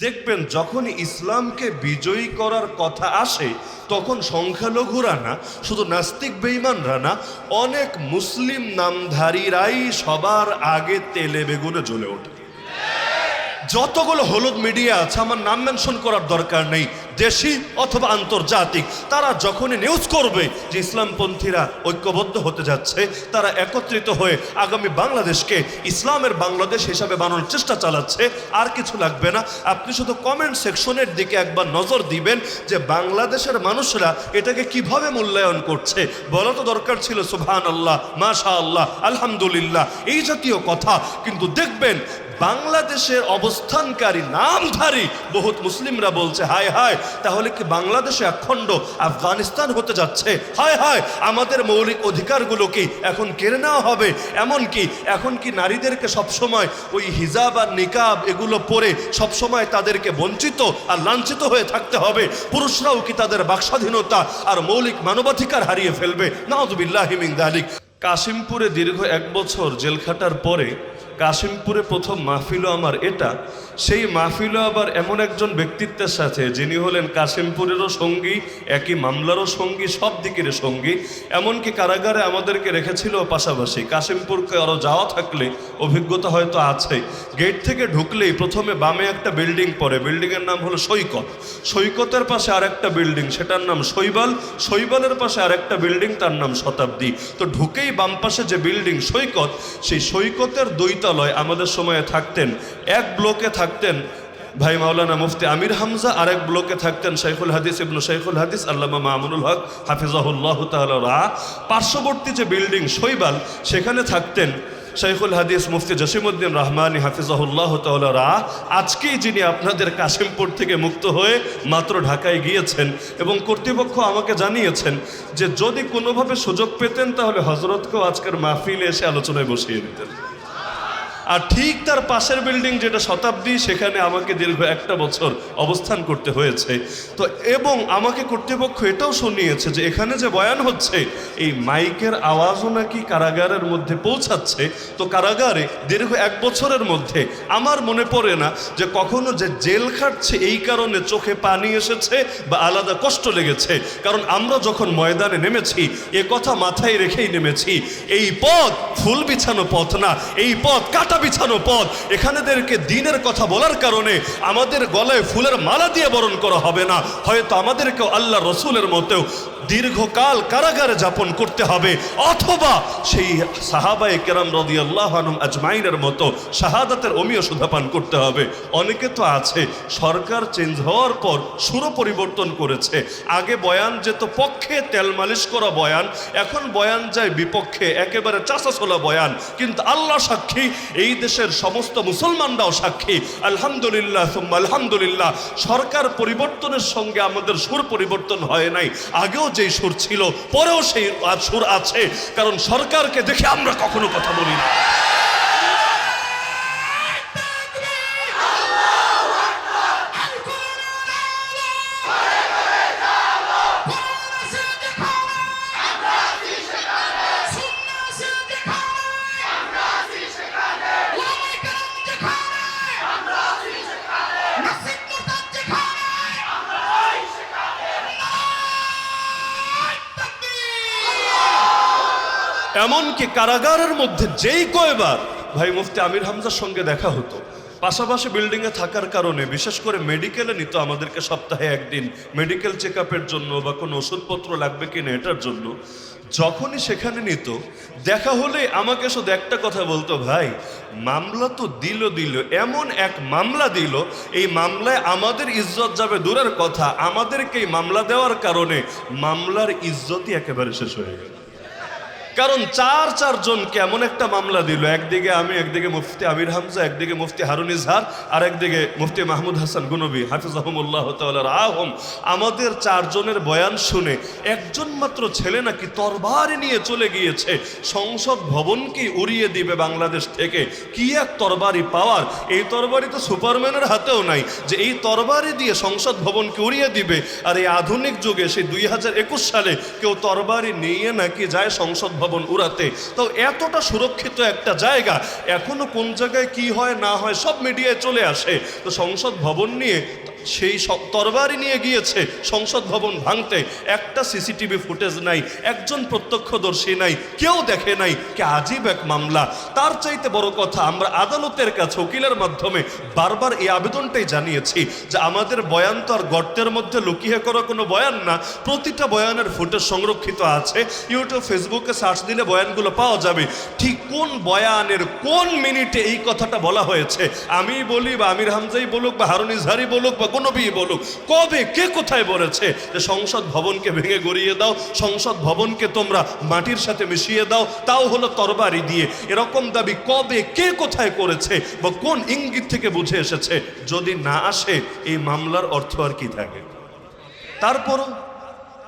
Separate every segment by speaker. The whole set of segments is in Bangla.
Speaker 1: দেখবেন যখন ইসলামকে বিজয়ী করার কথা আসে, তখন সংখ্যালঘুরা না, শুধু নাস্তিক বেইমানরা না, অনেক মুসলিম নামধারীরাই সবার আগে তেলে বেগুনে জ্বলে ওঠে। যতগুলো হলুদ মিডিয়া আছে, আমার নাম মেনশন করার দরকার নেই। দেশি অথবা আন্তর্জাতিক, তারা যখনই নিউজ করবে যে ইসলামপন্থীরা ঐক্যবদ্ধ হতে যাচ্ছে, তারা একত্রিত হয়ে আগামী বাংলাদেশকে ইসলামের বাংলাদেশ হিসাবে বানানোর চেষ্টা চালাচ্ছে, আর কিছু লাগবে না। আপনি শুধু কমেন্ট সেকশনের দিকে একবার নজর দিবেন যে বাংলাদেশের মানুষরা এটাকে কীভাবে মূল্যায়ন করছে। বলা তো দরকার ছিল সুবহান আল্লাহ মাশা আল্লাহ আলহামদুলিল্লাহ, এই জাতীয় কথা। কিন্তু দেখবেন বাংলাদেশের অবস্থানকারী নামধারী বহুত মুসলিমরা বলছে, হায় হায়, তাহলে কি বাংলাদেশে অখণ্ড আফগানিস্তান হতে যাচ্ছে? হায় হায়, আমাদের মৌলিক অধিকারগুলো কি এখন কেড়ে নেওয়া হবে? এমন কি এখন কি নারীদেরকে সবসময় ওই হিজাব আর নিকাব এগুলো পরে সবসময় তাদেরকে বঞ্চিত আর লাঞ্ছিত হয়ে থাকতে হবে? পুরুষরাও কি তাদের বাকস্বাধীনতা আর মৌলিক মানবাধিকার হারিয়ে ফেলবে? নাউদুবিল্লাহিমিন দালিক। কাশিমপুরে দীর্ঘ এক বছর জেল খাটার পরে কাশিমপুরে প্রথম মাহফিলও আমার এটা। সেই মাহফিলও আবার এমন একজন ব্যক্তিত্বের সাথে যিনি হলেন কাশিমপুরেরও সঙ্গী, একই মামলারও সঙ্গী, সব দিকের সঙ্গী। এমনকি কারাগারে আমাদেরকে রেখেছিল পাশাপাশি। কাশিমপুরকে আরও যাওয়া থাকলে অভিজ্ঞতা হয়তো আছে গেট থেকে ঢুকলেই প্রথমে বামে একটা বিল্ডিং পড়ে। বিল্ডিংয়ের নাম হলো সৈকত। সৈকতের পাশে আরেকটা বিল্ডিং, সেটার নাম শৈবাল। শৈবালের পাশে আরেকটা বিল্ডিং, তার নাম শতাব্দী। তো ঢুকেই বাম পাশে যে বিল্ডিং সৈকত, সেই সৈকতের দৈতালয় আমাদের সময়ে থাকতেন, এক ব্লকে থাকতেন ভাই মাওলানা মুফতি আমির হামজা আর এক ব্লকে থাকতেন শাইখুল হাদিস ইবনু শাইখুল হাদিস, আল্লামা মামুনুল হক, হাফিজাহুল্লাহ তালা পার্শ্ববর্তী যে বিল্ডিং শৈবাল, সেখানে থাকতেন শাইখুল হাদিস মুফতি জসিমুদ্দিন রহমানী, হাফিজাহুল্লাহ তালা আজকেই যিনি আপনাদের কাশিমপুর থেকে মুক্ত হয়ে মাত্র ঢাকায় গিয়েছেন এবং কর্তৃপক্ষ আমাকে জানিয়েছেন যে যদি কোনোভাবে সুযোগ পেতেন তাহলে হজরতকেও আজকের মাহফিলে এসে আলোচনায় বসিয়ে দিতেন। আর ঠিক তার পাশের বিল্ডিং যেটা শতাব্দী, সেখানে আমাকে দীর্ঘ একটা বছর অবস্থান করতে হয়েছে। তো এবং আমাকে কর্তৃপক্ষ এটাও শুনিয়েছে যে এখানে যে বয়ান হচ্ছে, এই মাইকের আওয়াজও নাকি কারাগারের মধ্যে পৌঁছাচ্ছে। তো কারাগারে দীর্ঘ এক বছরের মধ্যে আমার মনে পড়ে না যে কখনো যে জেল খাটছে এই কারণে চোখে পানি এসেছে বা আলাদা কষ্ট লেগেছে। কারণ আমরা যখন ময়দানে নেমেছি, এ কথা মাথায় রেখেই নেমেছি, এই পথ ফুল বিছানো পথ না, এই পথ কাটা বিছানো পথ। এখানেদেরকে দিনের কথা বলার কারণে আমাদের গলায় ফুলের মালা দিয়ে বরণ করা হবে না। হয়তো আমাদেরকেও আল্লাহ রসুলের মতেও দীর্ঘকাল কারাগারে যাপন করতে হবে, অথবা সেই সাহাবায়ে কেরাম রদি আল্লাহ আজমাইনের মতো শাহাদাতের অমীয় সুধাপান করতে হবে। অনেকে তো আছে, সরকার চেঞ্জ হওয়ার পর সুর পরিবর্তন করেছে। আগে বয়ান যেত, পক্ষে তেল মালিশ করা বয়ান, এখন বয়ান যায় বিপক্ষে, একেবারে চাষাছোলা বয়ান। কিন্তু আল্লাহ সাক্ষী, এই দেশের সমস্ত মুসলমানরাও সাক্ষী। আলহামদুলিল্লাহ আলহামদুলিল্লাহ। সরকার পরিবর্তনের সঙ্গে আমাদের সুর পরিবর্তন হয় নাই। আগেও যেই সুর ছিল, পরেও সেই সুর আছে। কারণ সরকারকে দেখে আমরা কখনো কথা বলি না। এমনকি কারাগারের মধ্যে যেই কয়বার, ভাই মুফতি আমির হামজার সঙ্গে দেখা হতো। পাশাপাশি বিল্ডিংয়ে থাকার কারণে, বিশেষ করে মেডিকেলে নিত আমাদেরকে সপ্তাহে একদিন। মেডিকেল চেক জন্য বা কোনো ওষুধপত্র লাগবে কিনা এটার জন্য। যখনই সেখানে নিত, দেখা হলে আমাকে শুধু একটা কথা বলতো, ভাই, মামলা তো দিল দিল, এমন এক মামলা দিল। এই মামলায় আমাদের ইজ্জত যাবে দূরের কথা। আমাদেরকে এই মামলা দেওয়ার কারণে মামলার ইজ্জতই একেবারে শেষ হয়ে গেল। কারণ চার চারজন কেমন একটা মামলা দিল। একদিকে আমি, একদিকে মুফতি আমির হামজা, একদিকে মুফতি হারুন ইজহার, আর একদিকে মুফতি মাহমুদ হাসান গুনবী হাফিজ আহমুল্লাহ আহম আমাদের চারজনের বয়ান শুনে একজন মাত্র ছেলে নাকি তরবারি নিয়ে চলে গিয়েছে। সংসদ ভবনকে উড়িয়ে দিবে বাংলাদেশ থেকে? কি এক তরবারি পাওয়ার? এই তরবারি তো সুপারম্যানের হাতেও নাই। যে এই তরবারি দিয়ে সংসদ ভবনকে উড়িয়ে দিবে? আর এই আধুনিক যুগে সেই দুই হাজার একুশ সালে কেউ তরবারি নিয়ে নাকি যায় সংসদ ভবন ভবন উড়াতে। তো এতটা সুরক্ষিত একটা জায়গা, এখনও কোন জায়গায় কি হয় না হয় সব মিডিয়ায় চলে আসে। তো সংসদ ভবন নিয়ে সেই তরবারি নিয়ে গিয়েছে, সংসদ ভবন ভাঙতে। একটা সিসিটিভি ফুটেজ নাই, একজন প্রত্যক্ষদর্শী নাই, কেউ দেখে নাই কে আজীব এক মামলা। তার চাইতে বড় কথা, আমরা আদালতের কাছে উকিলের মাধ্যমে বারবার এই আবেদনটাই জানিয়েছি যে আমাদের বয়ান তো আর গর্তের মধ্যে লুকিয়ে করা কোনো বয়ান না, প্রতিটা বয়ানের ফুটেজ সংরক্ষিত আছে। ইউটিউব, ফেসবুকে সার্চ দিলে বয়ানগুলো পাওয়া যাবে। ঠিক কোন বয়ানের কোন মিনিটে এই কথাটা বলা হয়েছে? আমি বলি বা আমির হামজাই বলুক বা হারুন ইজহারি বলুক বা কোনো বি বলুক, কবে, কে কোথায় বলেছে যে সংসদ ভবনকে ভেঙে গড়িয়ে দাও, সংসদ ভবনকে তোমরা মাটির সাথে মিশিয়ে দাও, তাও হলো তরবারি দিয়ে। এরকম দাবি কবে, কে কোথায় করেছে বা কোন ইঙ্গিত থেকে বুঝে এসেছে, যদি না আসে, এই মামলার অর্থ আর কি থাকে? তারপরও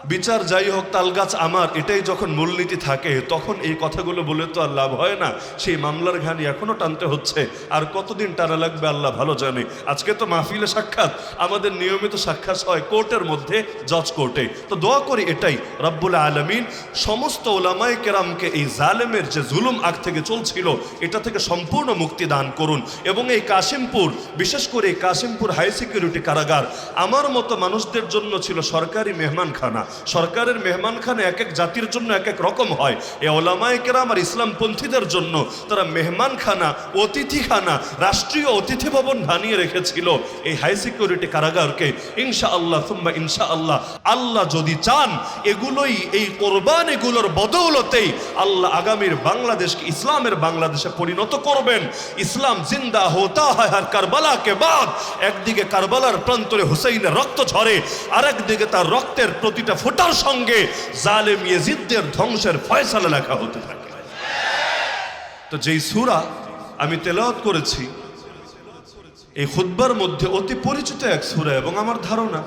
Speaker 1: বিচার যাই হোক তালগাছ আমার, এটাই যখন মূলনীতি থাকে, তখন এই কথাগুলো বলে তো আর লাভ হয় না। সেই মামলার ঘানি এখনও টানতে হচ্ছে। আর কতদিন টানা লাগবে আল্লাহ ভালো জানে। আজকে তো মাহফিলে সাক্ষাৎ। আমাদের নিয়মিত সাক্ষাৎ হয় কোর্টের মধ্যে, জজ কোর্টে। তো দোয়া করি এটাই, রব্বুল আলমিন। সমস্ত ওলামাই কেরামকে এই জালেমের যে জুলুম আগ থেকে চলছিল, এটা থেকে সম্পূর্ণ মুক্তি দান করুন। এবং এই কাশিমপুর, বিশেষ করে এই কাশিমপুর হাই সিকিউরিটি কারাগার, আমার মতো মানুষদের জন্য ছিল সরকারি মেহমানখানা। সরকারের মেহমানখানা এক এক জাতির জন্য এক এক রকম হয়। এ ওলামায় কেরাম আর ইসলামপন্থীদের জন্য তারা মেহমানখানা, অতিথিখানা, রাষ্ট্রীয় অতিথি ভবন বানিয়ে রেখেছিল। এই হাই সিকিউরিটি কারাগারকে ইনশা আল্লাহ তুম্বা ইনশা আল্লাহ আল্লাহ যদি চান, এগুলোই এই কোরবান এগুলোর বদৌলতেই আল্লাহ আগামীর বাংলাদেশকে, ইসলামের বাংলাদেশে পরিণত করবেন। ইসলাম জিন্দা হতা হয় আর কারবালাকে বাদ। একদিকে কারবালার প্রান্তরে হুসেইনের রক্ত ঝরে আর একদিকে তার রক্তের প্রতিটা ফোটার সঙ্গে জালেম ইয়েজিদদের ধ্বংসের ফয়সালা লেখা হতে থাকে। তো যেই সুরা আমি তেলাওয়াত করেছি, এই খুদ্বার মধ্যে অতি পরিচিত এক সুরা এবং আমার ধারণা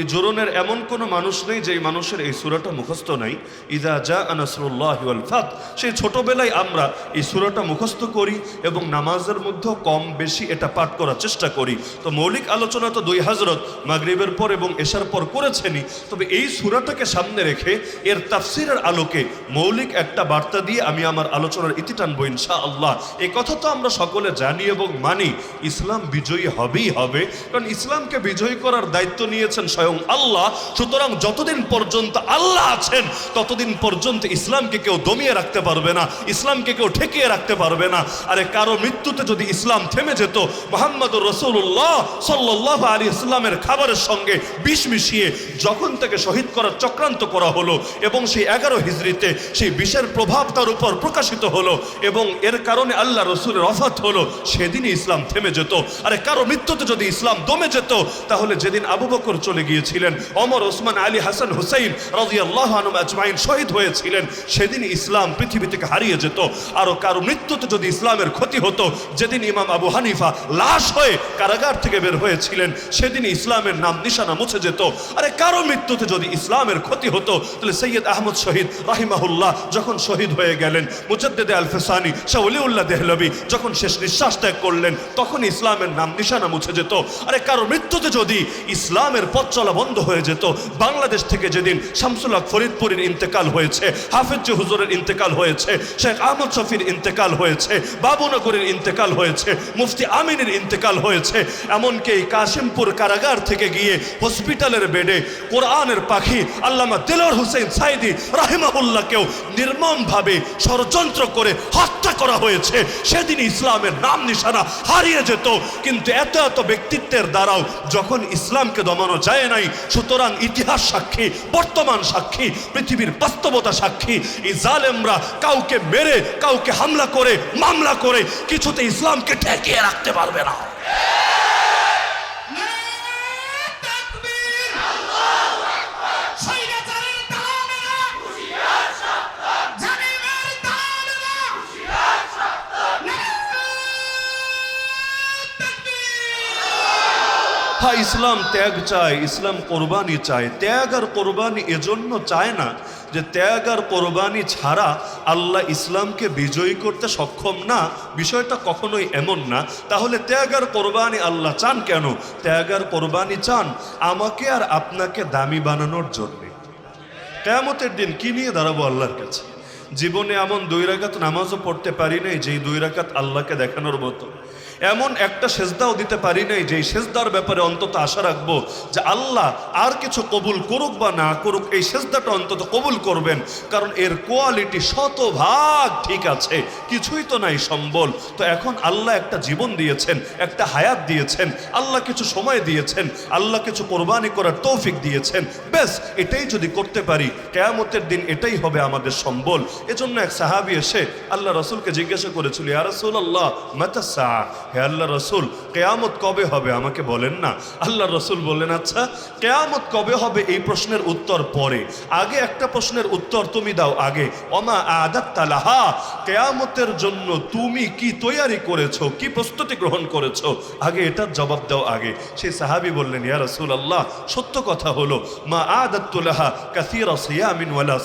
Speaker 1: এই জোরনের এমন কোনো মানুষ নেই যে এই মানুষের এই সুরাটা মুখস্থ নাই। ইদা যা আনাসরুল্লাহ ফাত সেই ছোটবেলায় আমরা এই সুরাটা মুখস্থ করি এবং নামাজের মধ্যেও কম বেশি এটা পাঠ করার চেষ্টা করি। তো মৌলিক আলোচনা তো দুই হাজরত মাগরিবের পর এবং এশার পর করেছেনই। তবে এই সুরাটাকে সামনে রেখে এর তাফসিরের আলোকে মৌলিক একটা বার্তা দিয়ে আমি আমার আলোচনার ইতি টানবো ইনশা আল্লাহ এই কথা তো আমরা সকলে জানি এবং মানি, ইসলাম বিজয়ী হবেই হবে। কারণ ইসলামকে বিজয়ী করার দায়িত্ব নিয়েছেন স্বয়ং আল্লাহ। সুতরাং যতদিন পর্যন্ত আল্লাহ আছেন, ততদিন পর্যন্ত ইসলামকে কেউ দমিয়ে রাখতে পারবে না, ইসলামকে কেউ ঠেকিয়ে রাখতে পারবে না। আরে কারও মৃত্যুতে যদি ইসলাম থেমে যেত, মোহাম্মদুর রসুল্লাহ সাল্লাহ আলী ইসলামের খাবারের সঙ্গে বিষ মিশিয়ে যখন তাকে শহীদ করার চক্রান্ত করা হলো এবং সেই এগারো হিজড়িতে সেই বিষের প্রভাব তার উপর প্রকাশিত হলো এবং এর কারণে আল্লাহ রসুলের অফাত হলো, সেদিনই ইসলাম থেমে যেত। আরে কারও মৃত্যুতে যদি ইসলাম দমে যেত, তাহলে যেদিন আবু বকর চলে গিয়েছিলেন। অমর ওসমান আলী হাসান হুসাইন রাজিয়াল্লাহ আনম আজমাইন শহীদ হয়েছিলেন। সেদিন ইসলাম পৃথিবী থেকে হারিয়ে যেত। আরও কারও মৃত্যুতে যদি ইসলামের ক্ষতি হতো, যেদিন ইমাম আবু হানিফা লাশ হয়ে কারাগার থেকে বের হয়েছিলেন, সেদিন ইসলামের নাম নিশানা মুছে যেত। আরে কারও মৃত্যুতে যদি ইসলামের ক্ষতি হতো, তাহলে সৈয়দ আহমদ শহীদ রাহিমাহুল্লাহ যখন শহীদ হয়ে গেলেন, মুজদ্দেদে আল ফেসানি শাহ অলিউল্লাহ দেহলবি যখন শেষ নিঃশ্বাস ত্যাগ করলেন তখন ইসলামের নাম নিশানা মুছে যেত। আরে কারও মৃত্যুতে যদি ইসলামের পথ চলা বন্ধ হয়ে যেত। বাংলাদেশ থেকে যেদিন শামসুল হক ফরিদপুরের ইন্তেকাল হয়েছে, হাফিজ হুজুরের ইন্তেকাল হয়েছে, শেখ আহমদ শফির ইন্তেকাল হয়েছে, বাবুনগরের ইন্তেকাল হয়েছে, মুফতি আমিনের ইন্তেকাল হয়েছে, এমনকি কাশিমপুর কারাগার থেকে গিয়ে হসপিটালের বেডে কোরআনের পাখি আল্লামা দিলর হুসেন সাইদি রাহিমাহুল্লাহকেও নির্মমভাবে ষড়যন্ত্র করে হত্যা করা হয়েছে। সেদিন ইসলামের নাম নিশানা হারিয়ে যেত, কিন্তু এত এত ব্যক্তিত্বের দ্বারাও যখন ইসলামকে দমানো যায় নাই। সুতরাং ইতিহাস সাক্ষী, বর্তমান সাক্ষী, পৃথিবীর বাস্তবতা সাক্ষী। এই জালেমরা কাউকে মেরে, কাউকে হামলা করে, মামলা করে কিছুতে ইসলামকে ঠেকিয়ে রাখতে পারবে না। হ্যাঁ ইসলাম ত্যাগ চায়, ইসলাম কোরবানি চায়। ত্যাগ আর কোরবানি এজন্য চায় না যে ত্যাগ আর কোরবানি ছাড়া আল্লাহ ইসলামকে বিজয়ী করতে সক্ষম না। বিষয়টা কখনোই এমন না। তাহলে ত্যাগ আর কোরবানি আল্লাহ চান কেন? ত্যাগ আর কোরবানি চান আমাকে আর আপনাকে দামি বানানোর জন্যে। কেয়ামতের দিন কি নিয়ে দাঁড়াবো আল্লাহর কাছে? জীবনে এমন দুই রাকাত নামাজও পড়তে পারি নাই যেই দুই রাকাত আল্লাহকে দেখানোর মতো। এমন একটা সেজদাও দিতে পারি নাই, যেই সেজদার ব্যাপারে অন্তত আশা রাখব যে আল্লাহ আর কিছু কবুল করুক বা না করুক, এই সেজদাটা অন্তত কবুল করবেন, কারণ এর কোয়ালিটি শতভাগ ঠিক আছে, কিছুই তো নাই সম্বল। তো এখন আল্লাহ একটা জীবন দিয়েছেন, একটা হায়াত দিয়েছেন, আল্লাহ কিছু সময় দিয়েছেন, আল্লাহ কিছু কোরবানি করার তৌফিক দিয়েছেন, ব্যাস, এটাই যদি করতে পারি, কেয়ামতের দিন এটাই হবে আমাদের সম্বল। এজন্য এক সাহাবি এসে আল্লাহ রসুলকে জিজ্ঞাসা করেছিল, ইয়া রসুল আল্লাহ মাতাসা হে আল্লাহ রসুল, কেয়ামত কবে হবে আমাকে বলেন না? আল্লাহ রসুল বললেন আচ্ছা কেয়ামত কবে হবে এই প্রশ্নের উত্তর পরে? আগে একটা প্রশ্নের উত্তর তুমি দাও আগে। অমা আদাত তালাহা কেয়ামতের জন্য তুমি কি তৈয়ারি করেছ, কি প্রস্তুতি গ্রহণ করেছ? আগে এটার জবাব দাও আগে। সেই সাহাবি বললেন, ইয়া রসুল আল্লাহ সত্য কথা হলো, মা আদাতুলাহা কাসিরা সিয়ামিন ওয়ালা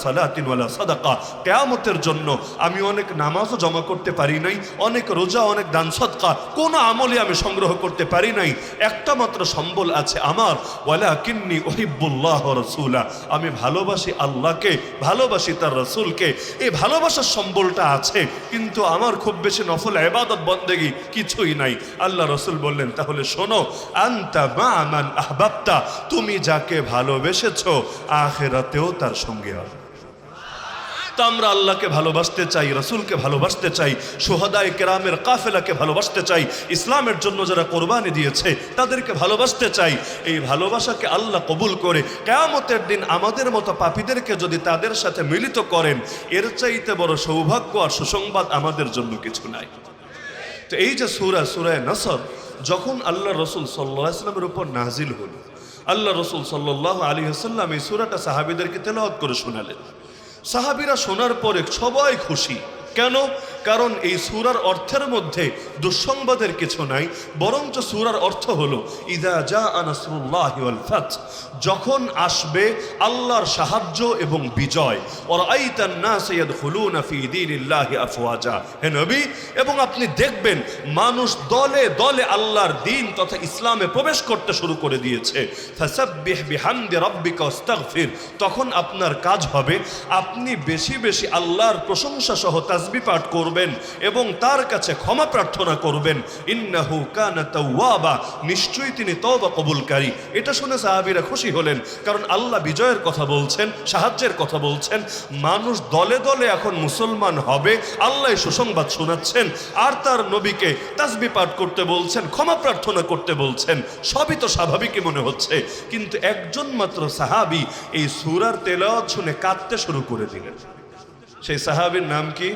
Speaker 1: ওয়ালা সাদাকা। কেয়ামতের জন্য আমি অনেক নামাজও জমা করতে পারি নাই, অনেক রোজা, অনেক দান সদকা কোনো আমলে আমি সংগ্রহ করতে পারি নাই। একটা মাত্র সম্বল আছে আমার। ওয়ালা কিন্নি ওহিবুল্লাহ রসুলা। আমি ভালোবাসি আল্লাহকে, ভালোবাসি তার রসুলকে। এই ভালোবাসার সম্বলটা আছে, কিন্তু আমার খুব বেশি নফল এবাদত বন্দেগি কিছুই নাই। আল্লাহ রসুল বললেন, তাহলে শোনো, আন্তা মা আমান আহবাবতা। তুমি যাকে ভালোবেসেছ, আখেরাতেও তার সঙ্গে হবে তো আমরা আল্লাহকে ভালোবাসতে চাই, রসুলকে ভালোবাসতে চাই সোহদায় কেরামের কাফেলাকে ভালোবাসতে চাই, ইসলামের জন্য যারা কোরবানি দিয়েছে তাদেরকে ভালোবাসতে চাই। এই ভালোবাসাকে আল্লাহ কবুল করে কেয়ামতের দিন আমাদের মতো পাপীদেরকে যদি তাদের সাথে মিলিত করেন, এর চাইতে বড় সৌভাগ্য আর সুসংবাদ আমাদের জন্য কিছু নাই। তো এই যে সুরা, সুরায় নসর, যখন আল্লাহ রসুল সাল্লাহ ইসলামের উপর নাজিল হল আল্লাহ রসুল সাল্লাহ আলী হাসাল্লাম এই সুরাটা সাহাবিদেরকে তেলাওয়াত করে শোনালেন। সাহাবিরা শোনার পরে সবাই খুশি। কেন? কারণ এই সুরার অর্থের মধ্যে দুঃসংবাদের কিছু নাই, বরঞ্চ সুরার অর্থ হলো, ইদা যা আনাসরুল্লাহ ফাত যখন আসবে আল্লাহর সাহায্য এবং বিজয়। ওর আইতান না সৈয়দ হুলুন আফওয়াজা হে নবী, এবং আপনি দেখবেন মানুষ দলে দলে আল্লাহর দিন তথা ইসলামে প্রবেশ করতে শুরু করে দিয়েছে। তখন আপনার কাজ হবে আপনি বেশি বেশি আল্লাহর প্রশংসা সহ তাজবি পাঠ করবেন। এবং তার কাছে ক্ষমা প্রার্থনা করবেন। ইন্নাহু কানা তাওয়াবা। নিশ্চয়ই তিনি তওবা কবুলকারী। এটা শুনে সাহাবীরা খুশি হলেন, কারণ আল্লাহ বিজয়ের কথা বলছেন, সাহায্যের কথা বলছেন। মানুষ দলে দলে এখন মুসলমান হবে, আল্লাহ সুসংবাদ শোনাচ্ছেন, আর তার নবীকে তাসবি পাঠ করতে বলছেন, ক্ষমা প্রার্থনা করতে বলছেন। সবই তো স্বাভাবিকই মনে হচ্ছে। কিন্তু একজন মাত্র সাহাবি এই সুরার তেলাওয়াত শুনে কাঁদতে শুরু করে দিলেন। সেই সাহাবীর নাম কি?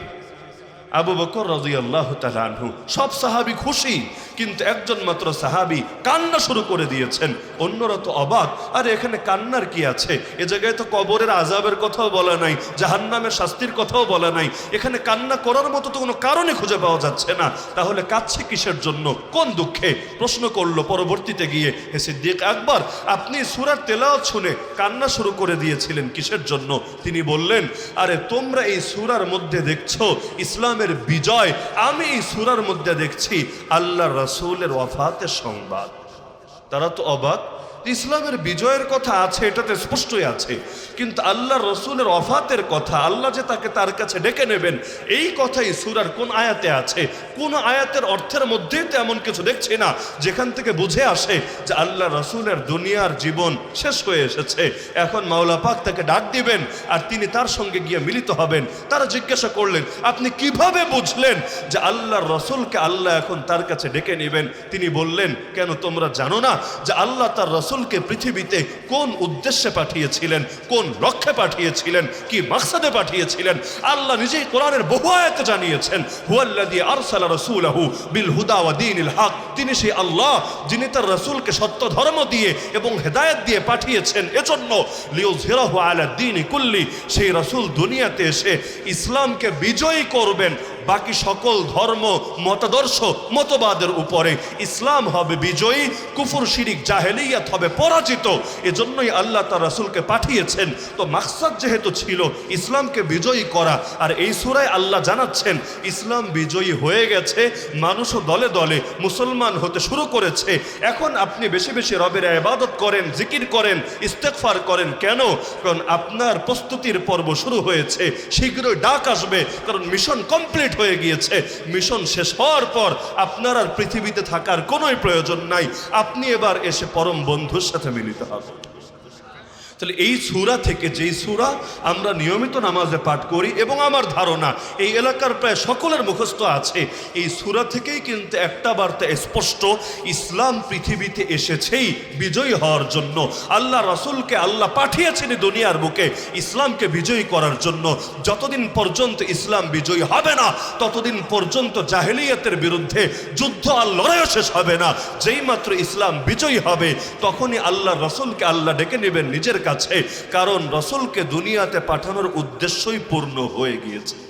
Speaker 1: আবু বকর রাজি আল্লাহ তালু সব সাহাবি খুশি, কিন্তু একজন মাত্র সাহাবি কান্না শুরু করে দিয়েছেন। অন্যরা তো অবাক, আর এখানে কান্নার কি আছে? এ জায়গায় তো কবরের আজাবের কথাও বলা নাই, জাহান্নামের শাস্তির কথাও বলা নাই। এখানে কান্না করার মতো তো কোনো কারণে খুঁজে পাওয়া যাচ্ছে না। তাহলে কাচ্ছে কিসের জন্য? কোন দুঃখে? প্রশ্ন করল পরবর্তীতে গিয়ে হে সিদ্দিক, আকবর, আপনি সুরার তেলাওয়াত শুনে কান্না শুরু করে দিয়েছিলেন কিসের জন্য? তিনি বললেন, আরে তোমরা এই সুরার মধ্যে দেখছ ইসলামের বিজয় আমি এই সুরার মধ্যে দেখছি আল্লাহ রসুলের ওয়াফাতের সংবাদ। তারা তো অবাক। ইসলামের বিজয়ের কথা আছে, এটাতে স্পষ্টই আছে। কিন্তু আল্লাহ রসুলের অফাতের কথা, আল্লাহ যে তাকে তার কাছে ডেকে নেবেন, এই কথাই সুরার কোন আয়াতে আছে? কোন আয়াতের অর্থের মধ্যেই তো এমন কিছু দেখছি না, যেখান থেকে বুঝে আসে যে আল্লাহ রসুলের দুনিয়ার জীবন শেষ হয়ে এসেছে। এখন মাওলা পাক তাকে ডাক দিবেন, আর তিনি তার সঙ্গে গিয়ে মিলিত হবেন। তারা জিজ্ঞাসা করলেন, আপনি কীভাবে বুঝলেন যে আল্লাহর রসুলকে আল্লাহ এখন তার কাছে ডেকে নেবেন? তিনি বললেন, কেন তোমরা জানো না যে আল্লাহ তার রসুলকে পৃথিবীতে কোন উদ্দেশ্যে পাঠিয়েছিলেন, কোন লক্ষ্যে পাঠিয়েছিলেন, কি মাকসাদে পাঠিয়েছিলেন, আল্লাহ নিজেই কোরআনের বহু আয়াতে জানিয়েছেন, হুয়াল্লাযী আরসালা রাসূলাহু বিল হুদা ওয়া দীনিল হক তিনি সেই আল্লাহ যিনি তার রাসূলকে সত্য ধর্ম দিয়ে এবং হেদায়েত দিয়ে পাঠিয়েছেন। এজন্য লিউযহিরাহু আলা দীনি কুল্লি, সেই রাসূল দুনিয়াতে এসে ইসলামকে বিজয়ী করবেন। বাকি সকল ধর্ম, মতাদর্শ, মতবাদের উপরে। ইসলাম হবে বিজয়ী, কুফুর, শিরিক, জাহেলিয়াত হবে পরাজিত। এজন্যই আল্লাহ তার রাসূলকে পাঠিয়েছেন। তো মাকসাদ যেহেতু ছিল, ইসলামকে বিজয়ী করা। আর এই সুরায় আল্লাহ জানাচ্ছেন, ইসলাম বিজয়ী হয়ে গেছে, মানুষও দলে দলে মুসলমান হতে শুরু করেছে। এখন আপনি বেশি বেশি রবের ইবাদত করেন, জিকির করেন ইস্তেকফার করেন কেন? কারণ আপনার প্রস্তুতির পর্ব শুরু হয়েছে, শীঘ্রই ডাক আসবে। কারণ মিশন কমপ্লিট হয়ে গিয়েছে। মিশন শেষ হওয়ার পর আপনার আর পৃথিবীতে থাকার কোনোই প্রয়োজন নাই। আপনি এবার এসে পরম বন্ধুর সাথে মিলিত হবেন। তাহলে এই সুরা থেকে যেই সুরা আমরা নিয়মিত নামাজে পাঠ করি এবং আমার ধারণা এই এলাকার প্রায় সকলের মুখস্থ আছে, এই সুরা থেকেই কিন্তু একটা বার্তা স্পষ্ট, ইসলাম পৃথিবীতে এসেছেই বিজয়ী হওয়ার জন্য। আল্লাহ রসুলকে আল্লাহ পাঠিয়েছেন দুনিয়ার বুকে ইসলামকে বিজয়ী করার জন্য। যতদিন পর্যন্ত ইসলাম বিজয়ী হবে না, ততদিন পর্যন্ত জাহেলিয়াতের বিরুদ্ধে যুদ্ধ আর লড়াইও শেষ হবে না। যেই মাত্র ইসলাম বিজয়ী হবে, তখনই আল্লাহ রসুলকে আল্লাহ ডেকে নেবেন নিজের কাছে কারণ রসুলকে দুনিয়াতে পাঠানোর উদ্দেশ্যই পূর্ণ হয়ে গিয়েছে।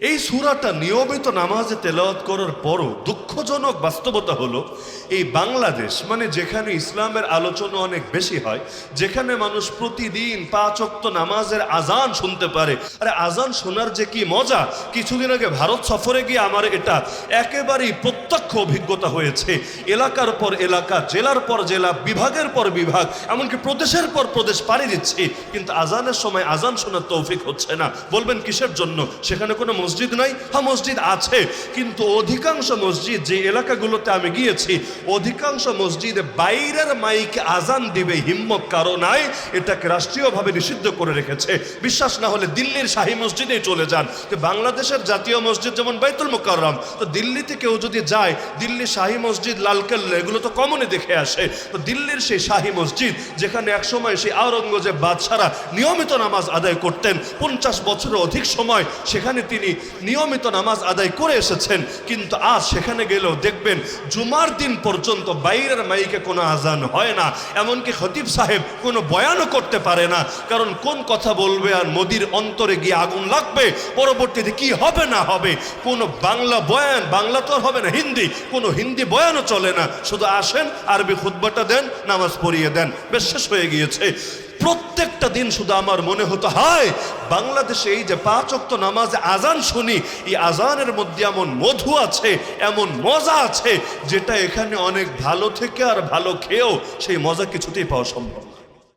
Speaker 1: এই সুরাটা নিয়মিত নামাজে তেলাওয়াত করার পরও দুঃখজনক বাস্তবতা হলো, এই বাংলাদেশ মানে যেখানে ইসলামের আলোচনা অনেক বেশি হয়, যেখানে মানুষ প্রতিদিন পাঁচ নামাজের আজান শুনতে পারে। আরে আজান শোনার যে কি মজা? কিছুদিন আগে ভারত সফরে গিয়ে আমার এটা একেবারেই প্রত্যক্ষ অভিজ্ঞতা হয়েছে। এলাকার পর এলাকা, জেলার পর জেলা, বিভাগের পর বিভাগ, এমনকি প্রদেশের পর প্রদেশ পাড়ি দিচ্ছে। কিন্তু আজানের সময় আজান শোনার তৌফিক হচ্ছে না। বলবেন কিসের জন্য? সেখানে কোনো মসজিদ নাই হ্যাঁ মসজিদ আছে। কিন্তু অধিকাংশ মসজিদ যে এলাকাগুলোতে আমি গিয়েছি, অধিকাংশ মসজিদে বাইরের মাইকে আজান দিবে হিম্মত কারও নাই, এটাকে রাষ্ট্রীয়ভাবে নিষিদ্ধ করে রেখেছে। বিশ্বাস না হলে দিল্লির শাহী মসজিদেই চলে যান। তো বাংলাদেশের জাতীয় মসজিদ যেমন বাইতুল মোকাররম, তো দিল্লিতে কেউ যদি যায়, দিল্লি শাহী মসজিদ লালকেল্লা এগুলো তো কমনে দেখে আসে। তো দিল্লির সেই শাহী মসজিদ, যেখানে একসময় সেই আওরঙ্গজেব বাদশারা নিয়মিত নামাজ আদায় করতেন, পঞ্চাশ বছরের অধিক সময় সেখানে তিনি নিয়মিত নামাজ আদায় করে এসেছেন, কিন্তু আজ সেখানে গেলেও দেখবেন জুমার দিন পর্যন্ত বাইরের মাইকে কোনো আজান হয় না। এমনকি খতিব সাহেব কোনো বয়ানও করতে পারে না। কারণ কোন কথা বলবে আর মোদির অন্তরে গিয়ে আগুন লাগবে? পরবর্তীতে কি হবে না হবে? কোনো বাংলা বয়ান, বাংলা তো হবে না, হিন্দি। কোনো হিন্দি বয়ানও চলে না। শুধু আসেন, আরবি খুদ্বাটা দেন, নামাজ পড়িয়ে দেন। বেশ শেষ হয়ে গিয়েছে। প্রত্যেকটা দিন শুধু আমার মনে হতো, হায়, বাংলাদেশে এই যে পাঁচ অক্ত নামাজে আজান শুনি, এই আজানের মধ্যে এমন মধু আছে, এমন মজা আছে, যেটা এখানে অনেক ভালো থেকে আর ভালো খেয়েও সেই মজা কিছুতেই পাওয়া সম্ভব।